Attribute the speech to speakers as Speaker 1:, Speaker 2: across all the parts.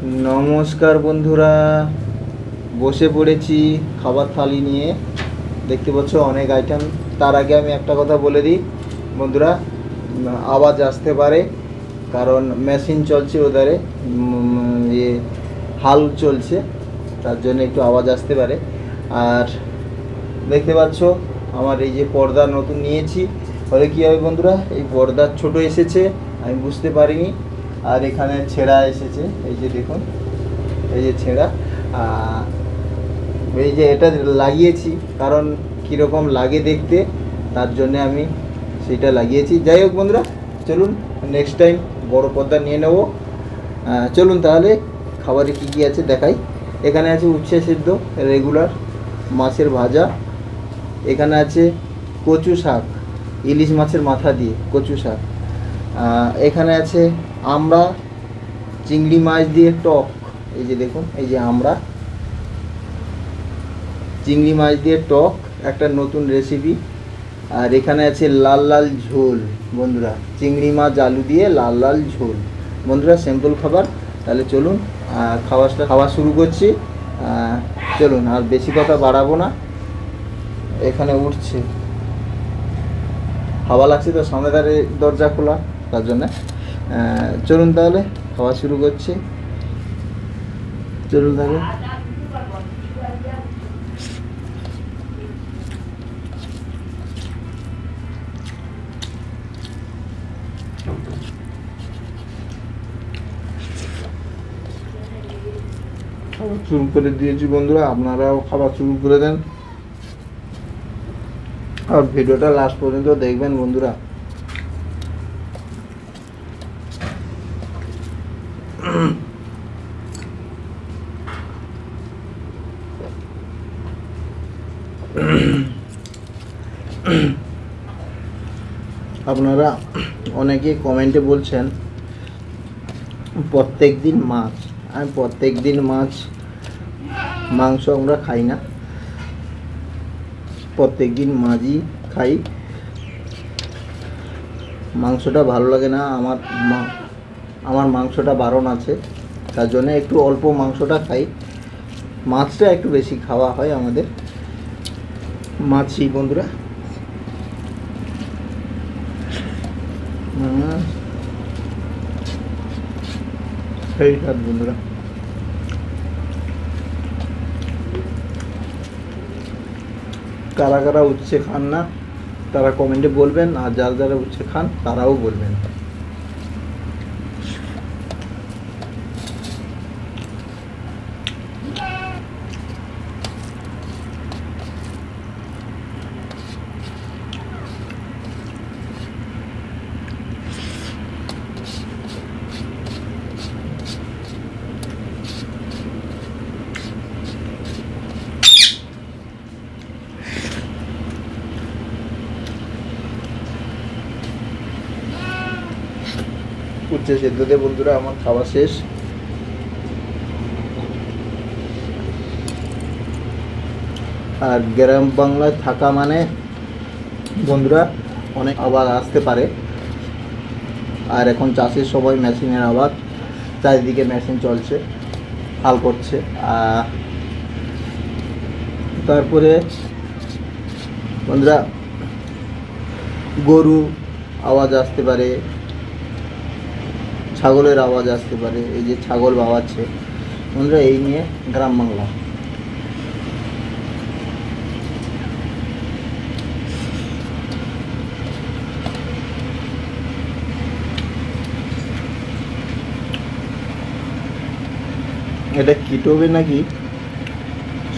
Speaker 1: নমস্কার বন্ধুরা। বসে পড়েছি খাবার থালি নিয়ে। দেখতে পাচ্ছ অনেক আইটেম তার আগে আমি একটা কথা বলে দিই। বন্ধুরা আওয়াজ আসতে পারে, কারণ মেশিন চলছে ওধারে। ইয়ে হাল চলছে, তার জন্য একটু আওয়াজ আসতে পারে। আর দেখতে পাচ্ছ, আমার এই যে পর্দা নতুন নিয়েছি। হলে কী হবে বন্ধুরা, এই পর্দা ছোট এসেছে, আমি বুঝতে পারিনি। আর এখানে ছেঁড়া এসেছে, এই যে দেখুন, এই যে ছেঁড়া এই যে এটা লাগিয়েছি, কারণ কীরকম লাগে দেখতে, তার জন্য আমি সেটা লাগিয়েছি। যাই হোক বন্ধুরা, চলুন নেক্সট টাইম বড় পর্দা নিয়ে নেব। চলুন তাহলে, খাবারে কী কী আছে দেখাই। এখানে আছে উচ্ছে সিদ্ধ রেগুলার মাছের ভাজা। এখানে আছে কচু শাক, ইলিশ মাছের মাথা দিয়ে কচু শাক। এখানে আছে আমরা, চিংড়ি মাছ দিয়ে টক। এই যে দেখুন, এই যে আমরা। চিংড়ি মাছ দিয়ে টক, একটা নতুন রেসিপি আর এখানে আছে লাল লাল ঝোল, বন্ধুরা। চিংড়ি মাছ আলু দিয়ে লাল লাল ঝোল। বন্ধুরা সিম্পল খাবার। তাহলে চলুন খাওয়াটা খাওয়া শুরু করছি। চলুন, আর বেশি কথা বাড়াবো না। এখানে উঠছে। হাওয়া লাগছে তো, সামনে দরজা খোলা। তার জন্য। চলুন তাহলে, খাওয়া শুরু করছি। চলুন তাহলে। শুরু করে দিয়েছি বন্ধুরা, আপনারাও খাবার শুরু করে দেন। আর ভিডিওটা লাস্ট পর্যন্ত দেখবেন বন্ধুরা। আপনারা অনেকে কমেন্টে বলছেন, প্রত্যেক দিন মাছ। আমি প্রত্যেক দিন মাছ, মাংস আমরা খাই না। প্রত্যেক দিন মাছই খাই। মাংসটা ভালো লাগে না, আমার আমার মাংসটা বারণ আছে। তার জন্য একটু অল্প মাংসটা খাই। মাছটা একটু বেশি খাওয়া হয় আমাদের। মাছই বন্ধুরা। বন্ধুরা। কারা কারা উচ্ছে খান না, তারা কমেন্টে বলবেন, আর যারা যারা উচ্ছে খান, তারাও বলবেন। উচ্ছে সেদ্ধতে বন্ধুরা, আমার খাওয়া শেষ। আর গ্রাম বাংলায় থাকা মানে বন্ধুরা, অনেক আওয়াজ আসতে পারে। আর এখন চাষের সময় মেশিনের আওয়াজ, চারিদিকে মেশিন চলছে, হাল করছে। তারপরে বন্ধুরা, গরু আওয়াজ আসতে পারে ছাগলের আওয়াজ আসতে পারে, এই যে ছাগল বাওয়াচ্ছে বন্ধুরা, এই নিয়ে গ্রাম বাংলা। এটা কিটোবে নাকি?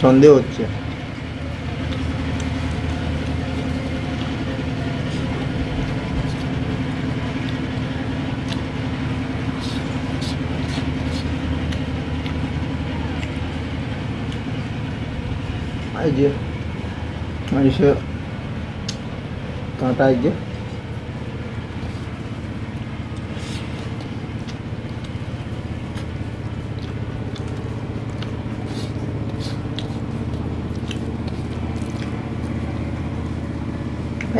Speaker 1: সন্দেহ হচ্ছে। এই যে এই সে কাঁটা এই যে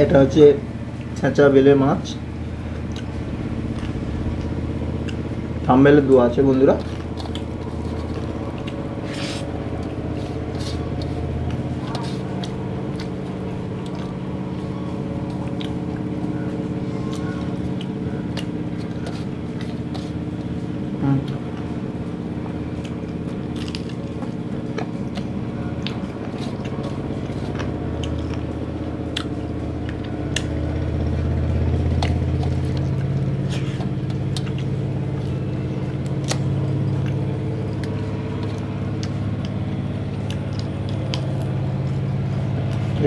Speaker 1: এটা হচ্ছে ছেঁচা বেলে মাছ। থাম্বেলে দু আছে বন্ধুরা।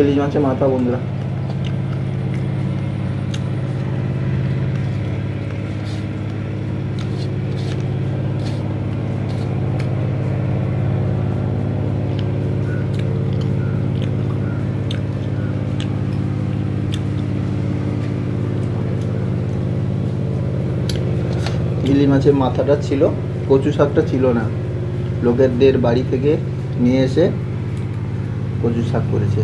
Speaker 1: ইলিশ মাছের মাথা বন্ধুরা। ইলিশ মাছের মাথাটা ছিল, কচু শাকটা ছিল না। লোকেরদের বাড়ি থেকে নিয়ে এসে কচু শাক করেছে।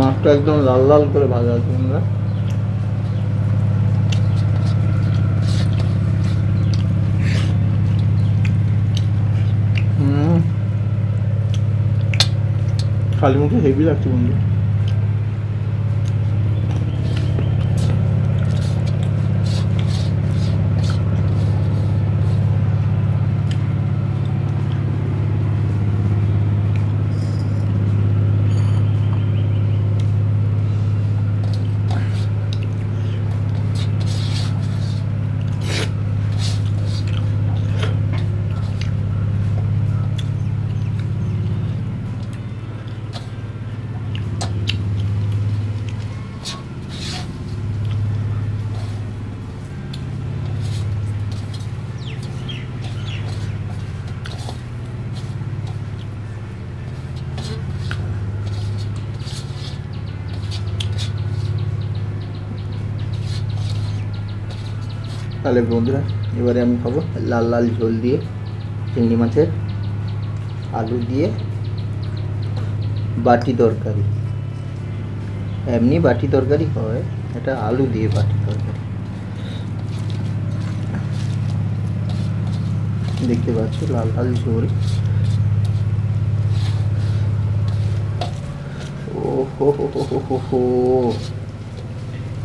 Speaker 1: মাছটা একদম লাল লাল করে ভাজা আছে আমরা খালি মুখে হেভি লাগছে বন্ধু। তাহলে বন্ধুরা, এবারে আমি খাব লাল লাল ঝোল দিয়ে চিংড়ি মাছের আলু দিয়ে বাটি তরকারি। এমনি বাটি তরকারি হয়, এটা আলু দিয়ে বাটি তরকারি। দেখতে পাচ্ছ লাল লাল ঝোল। ও হো হো হো হো হো হো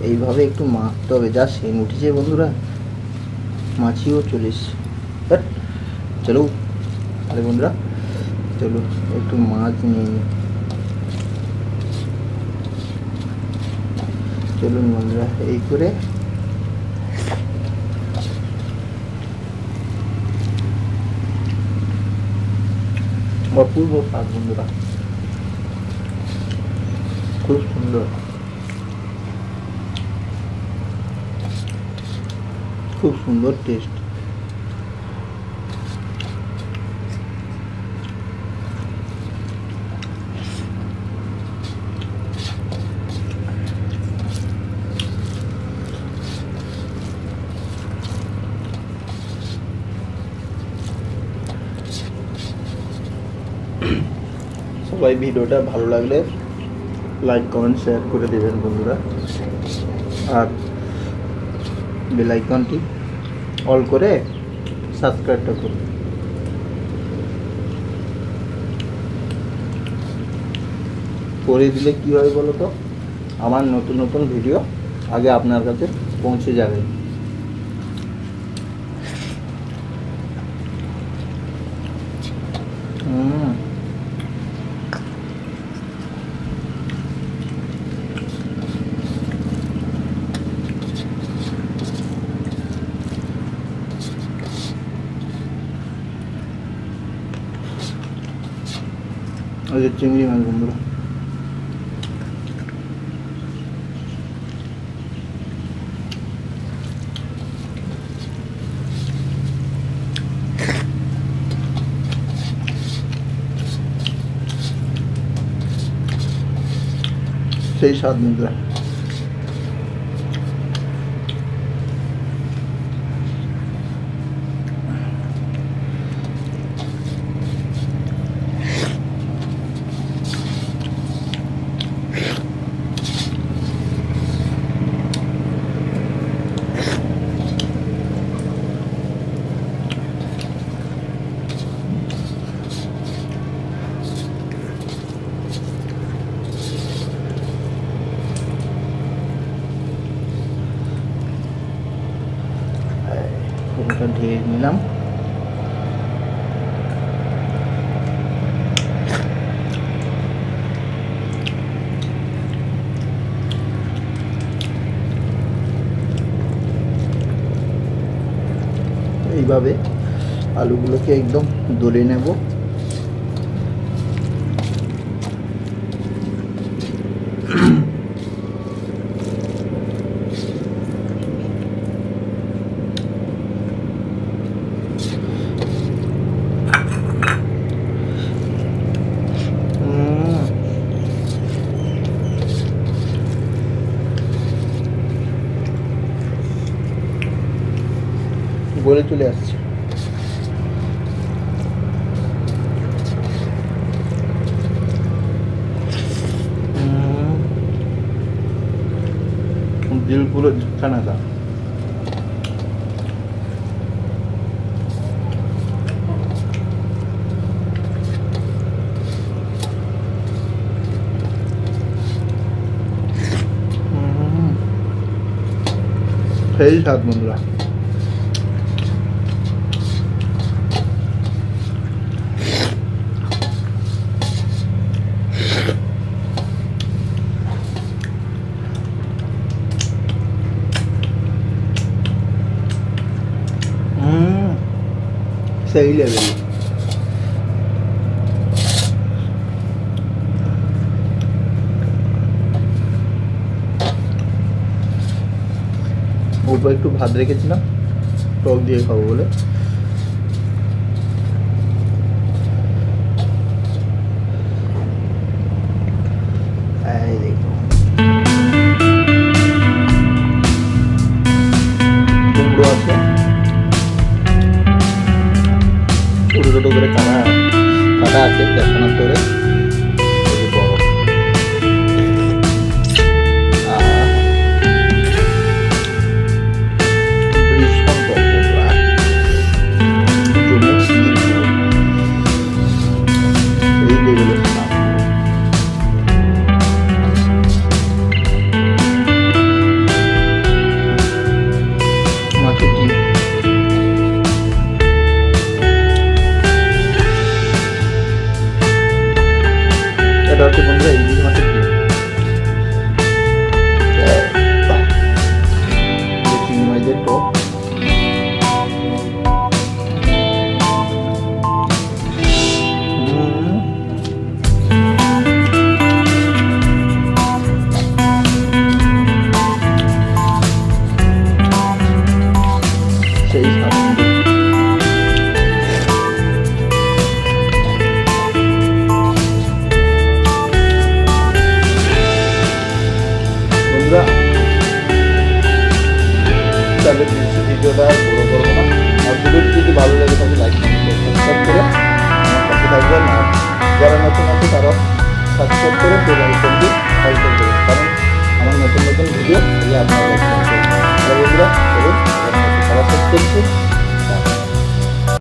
Speaker 1: এইভাবে একটু মাখতে হবে, যা সেন উঠেছে বন্ধুরা। মাছিও চলে এসছে। ধ্যাৎ, চলো আরে বন্ধুরা চলো একটু মাছ নিয়ে চলুন বন্ধুরা এই করে। অপূর্ব স্বাদ বন্ধুরা। খুব সুন্দর। খুব সুন্দর টেস্ট সবাই ভিডিওটা ভালো লাগলে লাইক কমেন্ট শেয়ার করে দেবেন বন্ধুরা। আর বেল আইকনটি অল করে সাবস্ক্রাইবটা করুন। করে দিলে কী হয় বলো তো আমার নতুন নতুন ভিডিও আগে আপনার কাছে পৌঁছে যাবে। अरे चिंगी मैं बंद सही साथ मिल रहा है। ঢেলে নিলাম। এইভাবে আলুগুলোকে একদম দলে নেব। দৌড়ে চলে আসছে। দিল পুরো কানাকা সেই স্বাদ বন্ধুরা। সেই লেভেল উপরে একটু ভাত রেখেছিলাম টক দিয়ে খাব বলে। এই দেখি।